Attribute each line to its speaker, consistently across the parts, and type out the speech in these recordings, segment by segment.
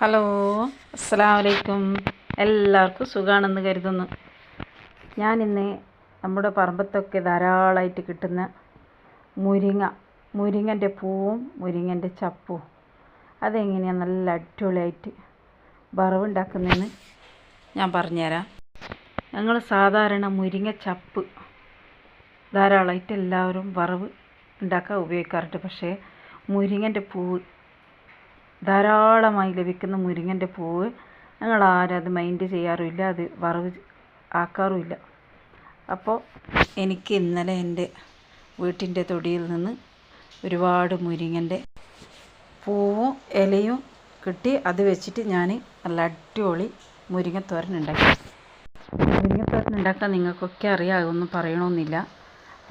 Speaker 1: Hello. അസ്സലാമലൈക്കും. എല്ലാവർക്കും സുഖമാണെന്ന് കരുതുന്നു. ഞാനിന്ന് നമ്മുടെ പറമ്പത്തൊക്കെ ധാരാളമായിട്ട് കിട്ടുന്ന മുരിങ്ങ മുരിങ്ങന്റെ പൂവും മുരിങ്ങന്റെ ചപ്പും. അതെങ്ങനെയാണ് നല്ല അടിപൊളിയായിട്ട് വറവുണ്ടാക്കുന്നതെന്ന് ഞാൻ പറഞ്ഞുതരാം. ഞങ്ങൾ സാധാരണ മുരിങ്ങ ചപ്പ് ധാരാളമായിട്ട് എല്ലാവരും വറവ് ഉണ്ടാക്കാൻ ഉപയോഗിക്കാറുണ്ട്. പക്ഷേ മുരിങ്ങന്റെ പൂവ് ധാരാളമായി ലഭിക്കുന്ന മുരിങ്ങന്റെ പൂവ്. ഞങ്ങൾ ആരും അത് മൈൻഡ് ചെയ്യാറുമില്ല അത് വറവ് ആക്കാറുമില്ല. അപ്പോൾ എനിക്ക് ഇന്നലെ എന്റെ വീട്ടിന്റെ തൊടിയിൽ നിന്ന് ഒരുപാട് മുരിങ്ങന്റെ പൂവും ഇലയും കിട്ടി. അത് വെച്ചിട്ട് ഞാൻ നല്ല അടിപൊളി മുരിങ്ങത്തോരൻ ഉണ്ടാക്കി. മുരിങ്ങത്തോരൻ ഉണ്ടാക്കാൻ നിങ്ങൾക്കൊക്കെ അറിയാം അതൊന്നും പറയണമെന്നില്ല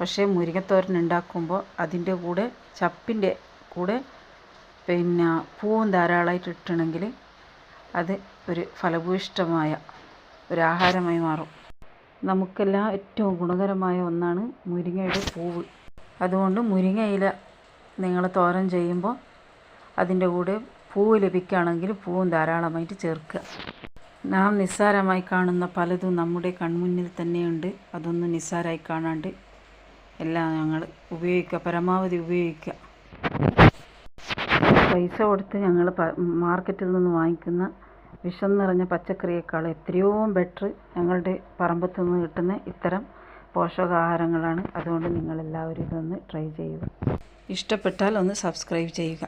Speaker 1: പക്ഷേ മുരിങ്ങത്തോരൻ ഉണ്ടാക്കുമ്പോൾ അതിന്റെ കൂടെ ചപ്പിന്റെ കൂടെ പിന്നെ പൂവും ധാരാളമായിട്ട് ഇട്ടണമെങ്കിൽ അത് ഒരു ഫലഭൂയിഷ്ടമായ ഒരു ആഹാരമായി മാറും. നമുക്കെല്ലാം ഏറ്റവും ഗുണകരമായ ഒന്നാണ് മുരിങ്ങയുടെ പൂവ്. അതുകൊണ്ട് മുരിങ്ങയില നിങ്ങൾ തോരൻ ചെയ്യുമ്പോൾ അതിന്റെ കൂടെ പൂവ് ലഭിക്കുകയാണെങ്കിൽ പൂവും ധാരാളമായിട്ട് ചേർക്കുക. നാം നിസ്സാരമായി കാണുന്ന പലതും നമ്മുടെ കൺമുന്നിൽ തന്നെയുണ്ട്. അതൊന്നും നിസ്സാരമായി കാണാണ്ട് എല്ലാം ഞങ്ങൾ ഉപയോഗിക്കുക പരമാവധി ഉപയോഗിക്കുക. പൈസ കൊടുത്ത് ഞങ്ങൾ മാർക്കറ്റിൽ നിന്ന് വാങ്ങിക്കുന്ന വിഷം നിറഞ്ഞ പച്ചക്കറിയേക്കാൾ എത്രയോ ബെറ്റർ ഞങ്ങളുടെ പറമ്പത്ത് നിന്ന് കിട്ടുന്ന ഇത്തരം പോഷകാഹാരങ്ങളാണ്. അതുകൊണ്ട് നിങ്ങളെല്ലാവരും ഇതൊന്ന് ട്രൈ ചെയ്യുക. ഇഷ്ടപ്പെട്ടാൽ ഒന്ന് സബ്സ്ക്രൈബ് ചെയ്യുക.